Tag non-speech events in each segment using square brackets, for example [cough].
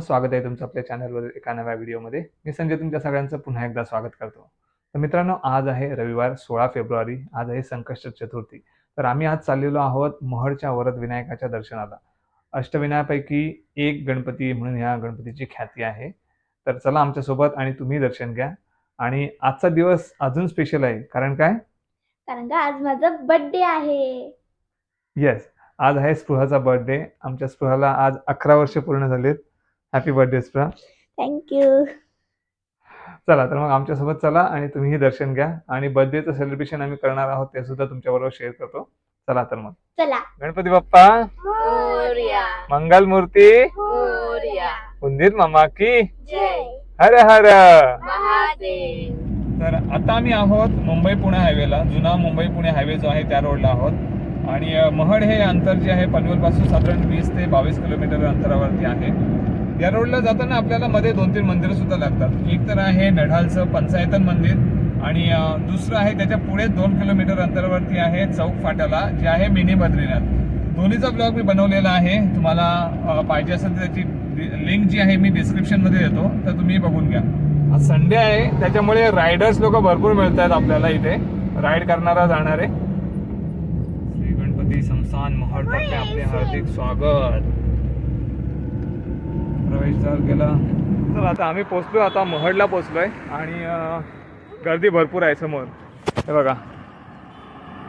मित्रांनो स्वागत आहे तुमचं आपल्या चॅनलवर एका नव्या व्हिडिओमध्ये मी संजय तुमच्या सगळ्यांचं पुन्हा एकदा स्वागत करतो. तर मित्रांनो आज आहे रविवार सोळा फेब्रुवारी. आज आहे संकष्ट चतुर्थी. तर आम्ही आज चाललेलो आहोत महडच्या वरद विनायकाच्या दर्शनाला. अष्टविनायापैकी एक गणपती म्हणून ह्या गणपतीची ख्याती आहे. तर चला आमच्यासोबत आणि तुम्ही दर्शन घ्या. आणि आजचा दिवस अजून स्पेशल आहे. कारण काय? कारण का आज माझा बर्थडे आहे. येस आज आहे स्पृहाचा बर्थडे आमच्या स्पृहाला आज अकरा वर्ष पूर्ण झालीत. हॅपी बर्थडे स्पृहा थँक्यू चला तर मग आमच्यासोबत चला आणि तुम्हीही दर्शन घ्या. आणि बर्थडेचं सेलिब्रेशन आम्ही करणार आहोत ते सुद्धा तुमच्याबरोबर शेअर करतो. चला तर मग. चला. गणपती बाप्पा. मोर्या. मंगल मूर्ती. मोर्या. उंदीर मामा की. जय. हर हर. महादेव. तर आता आम्ही आहोत मुंबई पुणे हायवेला. जुना मुंबई पुणे हायवे जो आहे त्या रोडला आहोत. आणि महड हे अंतर जे आहे पनवेलपासून साधारण वीस ते बावीस किलोमीटर अंतरावरती आहे. या रोडला जाताना आपल्याला मध्ये दोन तीन मंदिरं सुद्धा लागतात. एक तर आहे नढालचं पंचायतन मंदिर आणि दुसरं आहे त्याच्या पुढे दोन किलोमीटर अंतरावरती आहे चौक फाट्याला जे आहे मिनी बद्रीनाथ. दोन्हीचा ब्लॉग मी बनवलेला आहे. तुम्हाला पाहिजे असेल तर त्याची लिंक जी आहे मी डिस्क्रिप्शनमध्ये देतो. तर तुम्ही बघून घ्या. आज संडे आहे. त्याच्यामुळे रायडर्स लोक भरपूर मिळत आहेत आपल्याला इथे. राईड करणारा जाणारे श्री गणपती संस्थान महाड आपले हार्दिक स्वागत. प्रवेशद्वार गेला. चला आता आम्ही पोचलो आता महडला पोचलोय आणि गर्दी भरपूर आहे समोर. हे बघा.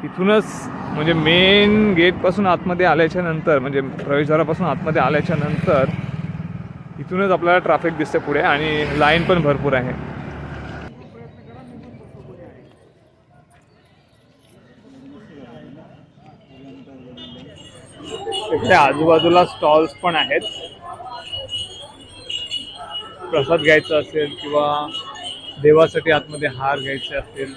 इथूनच म्हणजे मेन गेटपासून आतमध्ये आल्याच्यानंतर म्हणजे प्रवेशद्वारापासून आतमध्ये आल्याच्यानंतर इथूनच आपल्याला ट्रॅफिक दिसते पुढे आणि लाईन पण भरपूर आहे. आजूबाजूला स्टॉल्स पण आहेत. प्रसाद घ्यायचा असेल किंवा देवासाठी आतमध्ये हार घ्यायचे असतील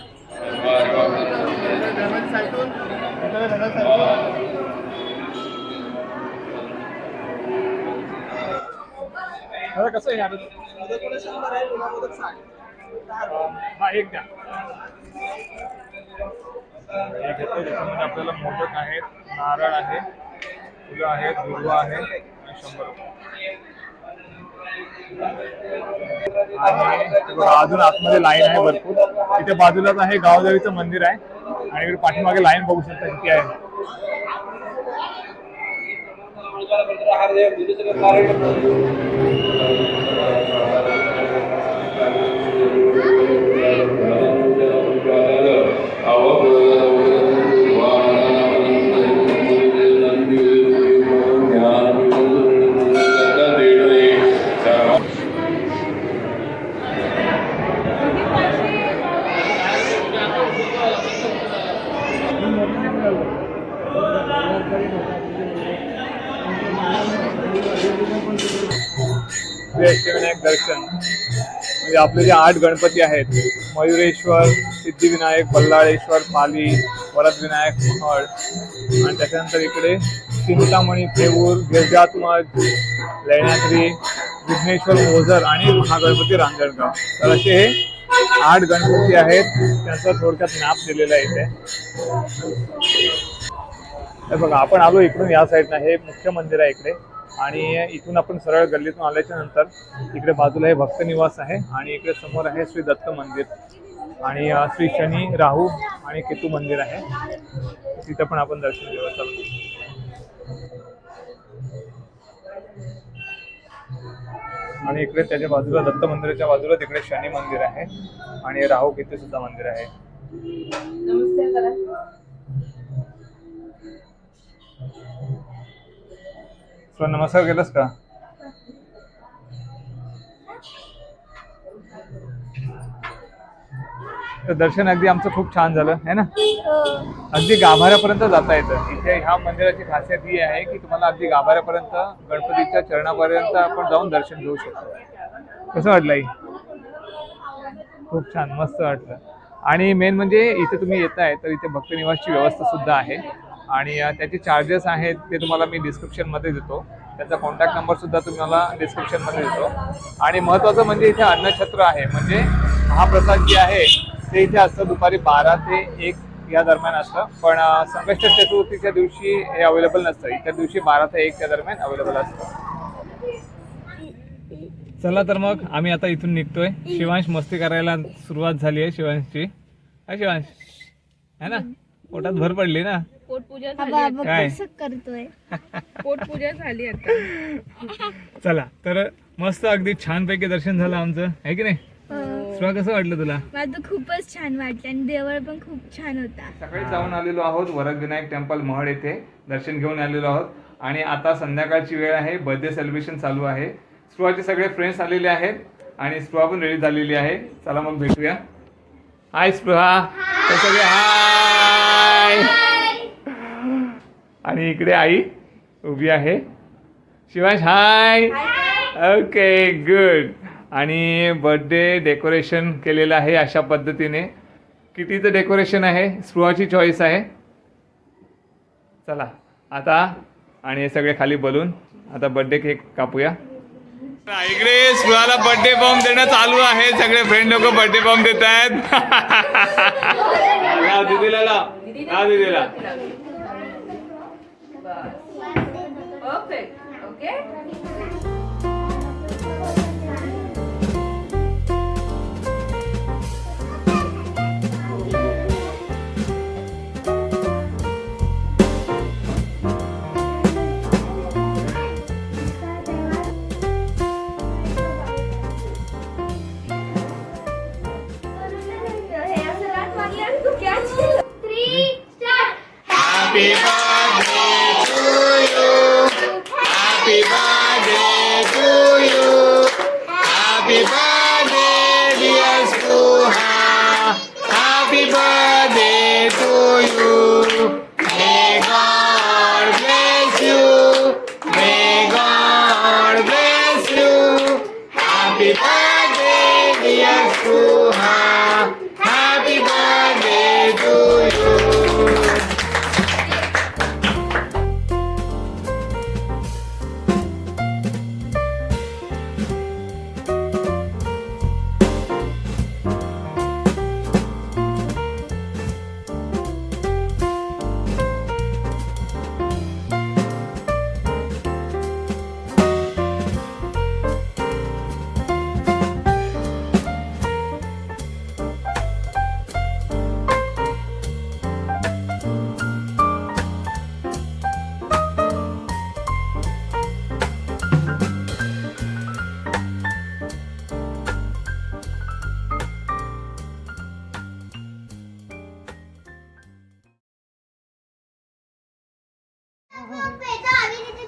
कसं आहे हा एक द्या घेतो त्याच्यामध्ये आपल्याला मोदक आहेत नारळ आहे फुलं आहेत दुर्वा आहे आणि शंभर रुपये. आणि अजून आतमध्ये लाईन आहे भरपूर. इथे बाजूलाच आहे गावदेवीचं मंदिर आहे. आणि इकडे पाठीमागे लाईन बघू शकता किती आहे. श्री अष्टविनायक दर्शन. म्हणजे आपले जे आठ गणपती आहेत मयुरेश्वर सिद्धिविनायक बल्लाळेश्वर पाली वरदविनायक महड आणि त्याच्यानंतर इकडे चिंतामणी थेऊर गिरजात्मज लेण्याद्री विघ्नेश्वर ओझर आणि महागणपती रांजणगाव. तर असे हे आठ गणपती आहेत त्यांचा थोडक्यात मॅप दिलेला आहे इथे. बघा आपण आलो इकडून या साईडनं हे मुख्य मंदिर आहे इकडे. आणि इथून आपण सरळ गल्लीतून आल्याच्यानंतर इकडे बाजूला हे भक्त निवास आहे आणि इकडे समोर आहे श्री दत्त मंदिर. आणि श्री शनी राहू आणि केतू मंदिर आहे. तिथं पण आपण दर्शन घेऊ चालतो आणि इकडे त्याच्या बाजूला दत्त मंदिराच्या बाजूला तिकडे शनी मंदिर आहे आणि राहू केतू सुद्धा मंदिर आहे. सर नमस्कार केलंस का? तर दर्शन अगदी आमचं खूप छान झालं है ना? अगदी गाभाऱ्यापर्यंत जाता येतं. इथे ह्या मंदिराची खासियत ही आहे की तुम्हाला अगदी गाभाऱ्यापर्यंत गणपतीच्या चरणापर्यंत आपण जाऊन दर्शन घेऊ शकतो. कसं वाटलं आई? खूप छान मस्त वाटलं. आणि मेन म्हणजे इथे तुम्ही येताय तर इथे भक्तनिवासची व्यवस्था सुद्धा आहे. आणि त्याचे चार्जेस आहेत ते तुम्हाला मी डिस्क्रिप्शनमध्ये देतो. त्याचा कॉन्टॅक्ट नंबरसुद्धा तुम्हाला डिस्क्रिप्शनमध्ये देतो. आणि महत्त्वाचं म्हणजे इथे अन्नछत्र आहे. म्हणजे महाप्रसाद जे आहे ते इथे असतं दुपारी बारा ते एक या दरम्यान असतं. पण संकष्ट चतुर्थीच्या दिवशी हे अवेलेबल नसतं. इतर दिवशी बारा ते एकच्या दरम्यान अवेलेबल असतं. चला तर मग आम्ही आता इथून निघतोय. शिवांश मस्ती करायला सुरुवात झाली आहे शिवांशची. हा शिवांश. है ना? पोटात भर पडली ना? पोटपूजा झाली आता. काय? करतोय? पोटपूजा झाली आता. चला तर मस्त अगदी छानपैकी दर्शन झालं आमचं. आहे की नाही? शिवा कसं वाटलं तुला? मला तर खूपच छान वाटलं आणि देवळ पण खूप छान होता. सकाळी जाऊन आलेलो आहोत वरद विनायक टेम्पल महड येथे. दर्शन घेऊन आलेलो आहोत. आणि आता संध्याकाळची वेळ आहे. बर्थडे सेलिब्रेशन चालू आहे. स्पृहाचे सगळे फ्रेंड्स आलेले आहेत. आणि स्पृहा पण रेडी झालेली आहे. चला मग भेटूया. हाय स्पृहा. तर सगळे हाय. आणि इकडे आई उभी आहे. शिवांश हाय ओके गुड आणि बर्थडे डेकोरेशन केलेलं आहे अशा पद्धतीने. कितीचं डेकोरेशन आहे? स्पृहाची चॉईस आहे. चला आता आणि हे सगळे खाली बोलून आता बर्थडे केक कापूया. इकडे स्पृहाला बर्थडे बॉम्ब देणं चालू आहे. सगळे फ्रेंड लोक बर्थडे बॉम्ब देत आहेत दीदीला. Perfect. Okay?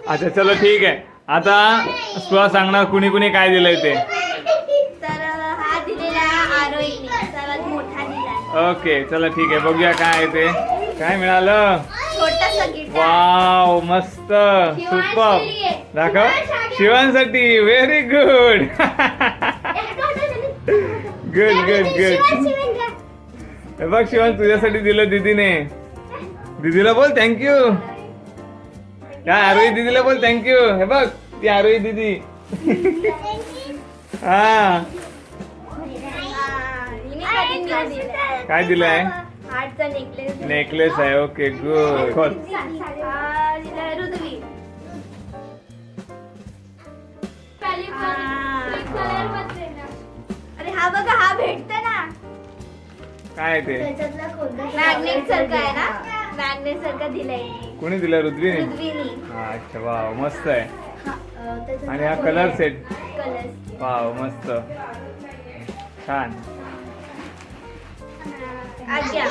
अच्छा चलो ठीक आहे. आता तुला सांगणार कुणी कुणी काय दिलंय ते? तर हा दिलेला सर्वात मोठा दिला. ओके चला ठीक आहे बघूया काय आहे ते. काय मिळालं? छोटासा वाव मस्त सुपर. दाखव. शिवांसाठी very good good good good हे बघ शिवान तुझ्यासाठी दिलं दीदीने. दीदीला बोल थँक्यू या आरोही दीदीला बोल थँक्यू हे बघ ती आरोही दीदी. हा. काय दिलंय? हार्टचा नेकलेस नेकलेस आहे ओके गुड अरे हा बघा हा भेटत ना. काय ते? मॅग्नेट सारखं आहे ना? मॅग्नेट सारखं दिलंय. कोणी दिलं पृथ्वीनी हा, अच्छा वाव मस्त आहे. आणि हा कलर सेट कलर वाव मस्त. छान. आज्ञा.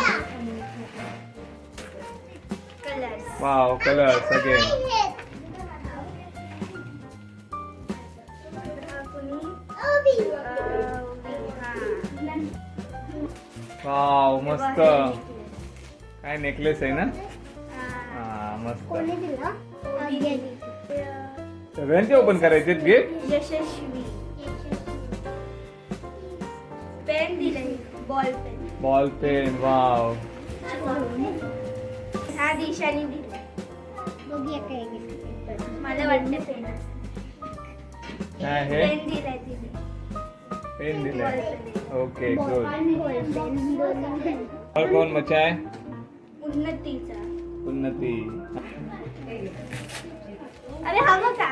वाव कलर सगळे वाव मस्त. काय नेकलेस आहे ना? हा. मस्त. सगळ्यांचे ओपन करायचे gift Yashasvi. Pen ball pen ball pen wow हा दिशाने दिलाय. मला वाटतं पेन काय आहे? पेन दिलाय तिने. पेन दिलाय. ओके गुड और कौन बचा है उन्नतीचा. उन्नती. अरे हा बघा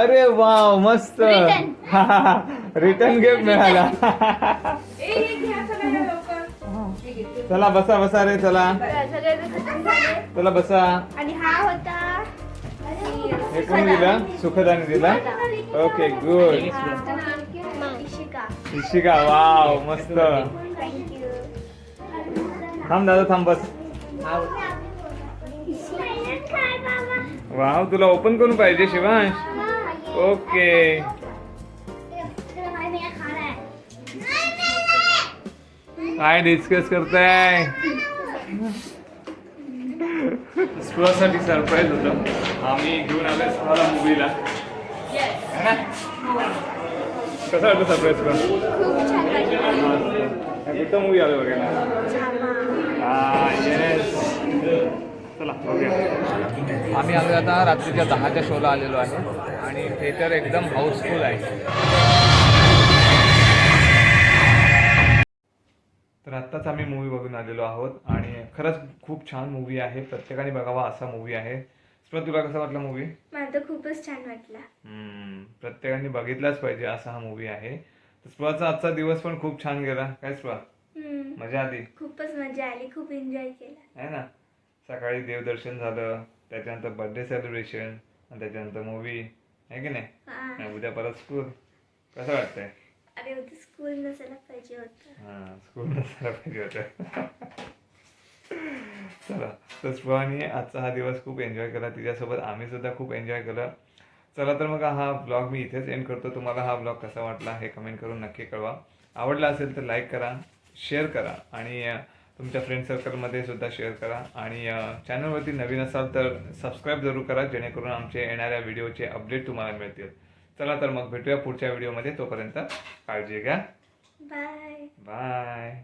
अरे वाव मस्त. Return. [laughs] रिटर्न गिफ्ट मिळाला. चला बसा बसा रे चला. सगळे खतम झाले चला बसा. आणि हा होता. हे कोण दिला? सुखदाने दिला? Okay good Ishika. Ishika wow मस्त. थँक्यू थांब दादा थांब बस. वाव तुला ओपन करून पाहिजे शिवांश. ओके काय डिस्कस करताय. स्पृहासाठी सरप्राईज होतं. आम्ही घेऊन आलोय स्पृहाला मूवीला कसं वाटतं सरप्राईज पण खूप छान वाटलं. कुठं मूवी आलो बघायला. हा येस चला बघूया. आम्ही आलो आता रात्रीच्या दहाच्या शोला आलेलो आहे आणि थिएटर एकदम हाऊसफुल आहे. तर आत्ताच आम्ही मूवी बघून आलेलो आहोत आणि खरंच खूप छान मूवी आहे. प्रत्येकाने बघावा असा मूवी आहे. स्पर्धा तुला कसा वाटला मूवी मला तर खूपच छान वाटला. प्रत्येकाने बघितलाच पाहिजे असा हा मूवी आहे. तर स्पृहाचा आजचा दिवस पण खूप छान गेला. काय स्पृहा हम्म. मजा आली. खूपच मजा आली खूप एन्जॉय केला. आहे ना? सकाळी देवदर्शन झालं त्याच्यानंतर बर्थडे सेलिब्रेशन आणि त्याच्यानंतर मूवी आहे की नाही? हा. आणि उद्या परत स्कूल कसं वाटतंय? अरे उद्या स्कूल नसायला पाहिजे होतं. हां स्कूल नसायला पाहिजे होतं. चला तर स्पृहाने आजचा हा दिवस खूप एन्जॉय केला. तिच्यासोबत आम्ही सुद्धा खूप एन्जॉय केलं. चला तर मग हा ब्लॉग मी इथेच एंड करतो. तुम्हाला हा ब्लॉग कसा वाटला हे कमेंट करून नक्की कळवा. आवडला असेल तर लाईक करा. शेअर करा आणि तुमच्या फ्रेंड सर्कलमध्ये सुद्धा शेअर करा आणि चॅनलवरती नवीन असाल तर सबस्क्राईब जरूर करा जेणेकरून आमचे येणाऱ्या व्हिडिओचे अपडेट तुम्हाला मिळतील. चला तर मग भेटूया पुढच्या व्हिडिओमध्ये तोपर्यंत काळजी घ्या. Bye bye